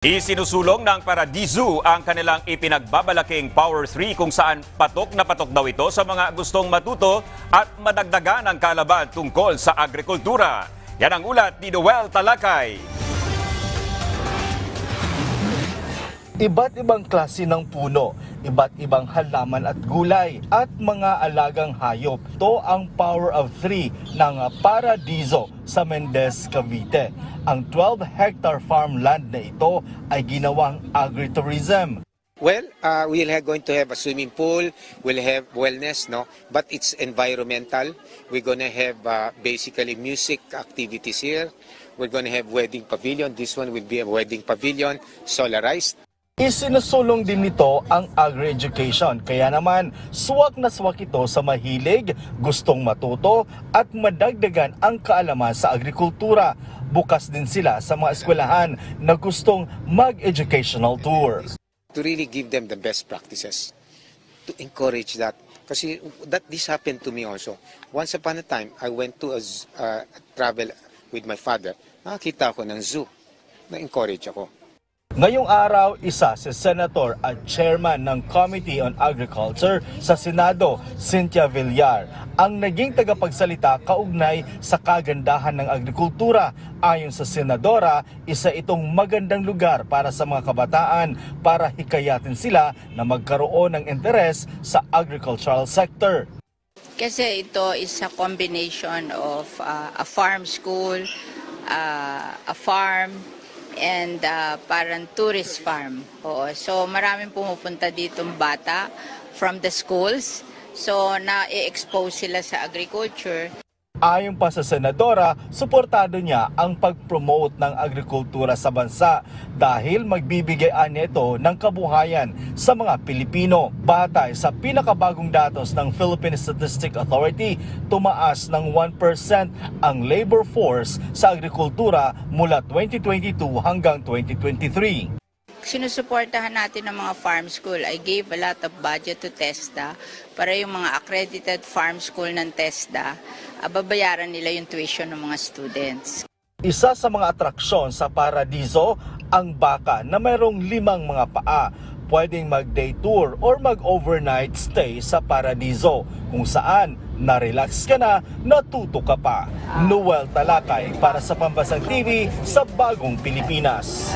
Isinusulong ng Paradiso ang kanilang ipinagbabalaking Power 3 kung saan patok na patok daw ito sa mga gustong matuto at madagdagan ang kalaban tungkol sa agrikultura. Yan ang ulat ni Noel Talakay. Iba't ibang klase ng puno, iba't ibang halaman at gulay, at mga alagang hayop. Ito ang Power of Three ng Paradiso sa Mendez, Cavite. Ang 12-hectare farmland na ito ay ginawang agritourism. Well, uh, we'll have, going to have a swimming pool, we'll have wellness, no? But it's environmental. We're gonna have uh, basically music activities here. We're gonna have wedding pavilion. This one will be a wedding pavilion, solarized. Isinusulong din nito ang agri-education. Kaya naman, swak na swak ito sa mahilig, gustong matuto at madagdagan ang kaalaman sa agrikultura. Bukas din sila sa mga eskwelahan na gustong mag-educational tour. To really give them the best practices. To encourage that. Kasi that this happened to me also. Once upon a time, I went to a uh, travel with my father. Nakakita ako ng zoo. Na-encourage ako. Ngayong araw, isa si Senator at Chairman ng Committee on Agriculture sa Senado, Cynthia Villar, ang naging tagapagsalita kaugnay sa kagandahan ng agrikultura. Ayon sa Senadora, isa itong magandang lugar para sa mga kabataan para hikayatin sila na magkaroon ng interes sa agricultural sector. Kasi ito is a combination of uh, a farm school, uh, a farm, and uh, parang tourist farm. Oo. So maraming pumupunta dito bata from the schools. So na-expose sila sa agriculture. Ayon pa sa senadora, suportado niya ang pag-promote ng agrikultura sa bansa dahil magbibigay nito ng kabuhayan sa mga Pilipino. Batay sa pinakabagong datos ng Philippine Statistic Authority, tumaas ng 1% ang labor force sa agrikultura mula 2022 hanggang 2023. Sinusuportahan natin ng mga farm school. I gave a lot of budget to TESDA para yung mga accredited farm school ng TESDA, ah, babayaran nila yung tuition ng mga students. Isa sa mga atraksyon sa Paradiso, ang baka na mayroong limang mga paa. Pwedeng mag-day tour or mag-overnight stay sa Paradiso kung saan na-relax ka na, natuto ka pa. Noel Talakay para sa Pampasang TV sa Bagong Pilipinas.